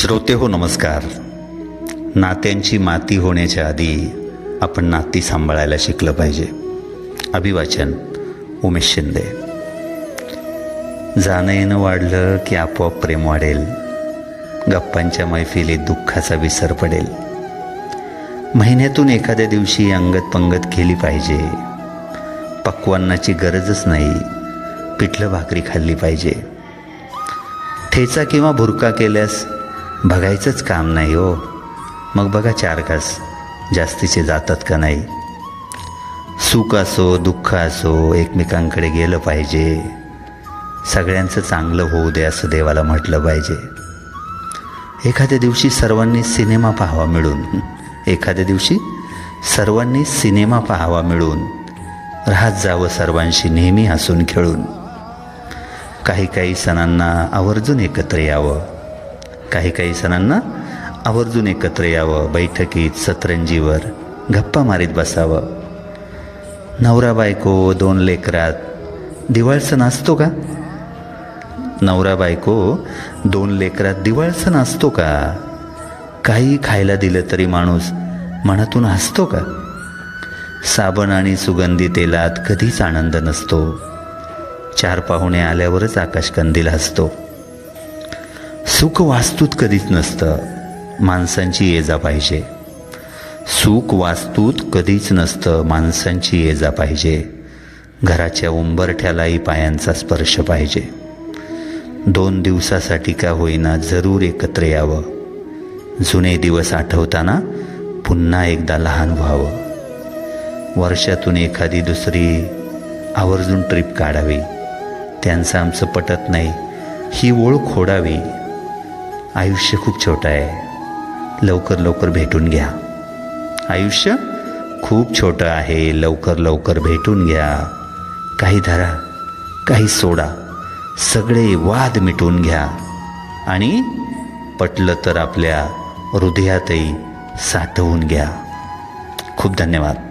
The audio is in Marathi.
श्रोते हो नमस्कार. नात्यांची माती होण्याच्या आधी आपण नाती सांभाळायला शिकलं पाहिजे. अभिवाचन उमेश शिंदे. जाणं येणं वाढलं की आपोआप प्रेम वाढेल. गप्पांच्या मैफिलीत दुःखाचा विसर पडेल. महिन्यातून एखाद्या दिवशी अंगत पंगत केली पाहिजे. पक्वान्नाची गरजच नाही. पिठलं भाकरी खाल्ली पाहिजे. ठेचा किंवा भुरका केल्यास बघायचंच काम नाही हो. मग बघा चार घास. जास्तीचे जातात का नाही? सुख असो दुःख असो एकमेकांकडे गेलं पाहिजे. सगळ्यांचं चांगलं होऊ दे असं देवाला म्हटलं पाहिजे. एखाद्या दिवशी सर्वांनी सिनेमा पाहावा मिळून. एखाद्या दिवशी सर्वांनी सिनेमा पाहावा मिळून. राहत जावं सर्वांशी नेहमी हसून खेळून. काही काही सणांना आवर्जून एकत्र यावं. काही काही सणांना आवर्जून एकत्र यावं बैठकीत सतरंजीवर गप्पा मारीत बसावं. नवरा बायको दोन लेकरात दिवाळ सण असतो का? नवरा बायको दोन लेकरात दिवाळ सण असतो का? काही खायला दिलं तरी माणूस मनातून हसतो का? साबण आणि सुगंधी तेलात कधीच आनंद नसतो. चार पाहुणे आल्यावरच आकाशकंदील हसतो. सुख वास्तूत कधीच नसतं. माणसांची ये जा पाहिजे. सुख वास्तूत कधीच नसतं. माणसांची ये जा पाहिजे. घराच्या उंबरठ्यालाही पायांचा स्पर्श पाहिजे. दोन दिवसासाठी का होईना जरूर एकत्र यावं. जुने दिवस आठवताना पुन्हा एकदा लहान व्हावं. वर्षातून एखादी दुसरी आवर्जून ट्रिप काढावी. त्यांचं आमचं पटत नाही. ही ओळ खोडावी. आयुष्य खूप छोटं आहे. लवकर लवकर भेटून घ्या. आयुष्य खूप छोटं आहे. लवकर लवकर भेटून घ्या. काही धरा काही सोडा. सगळे वाद मिटवून घ्या. आणि पटलं तर आपल्या हृदयातही साठवून घ्या. खूप धन्यवाद.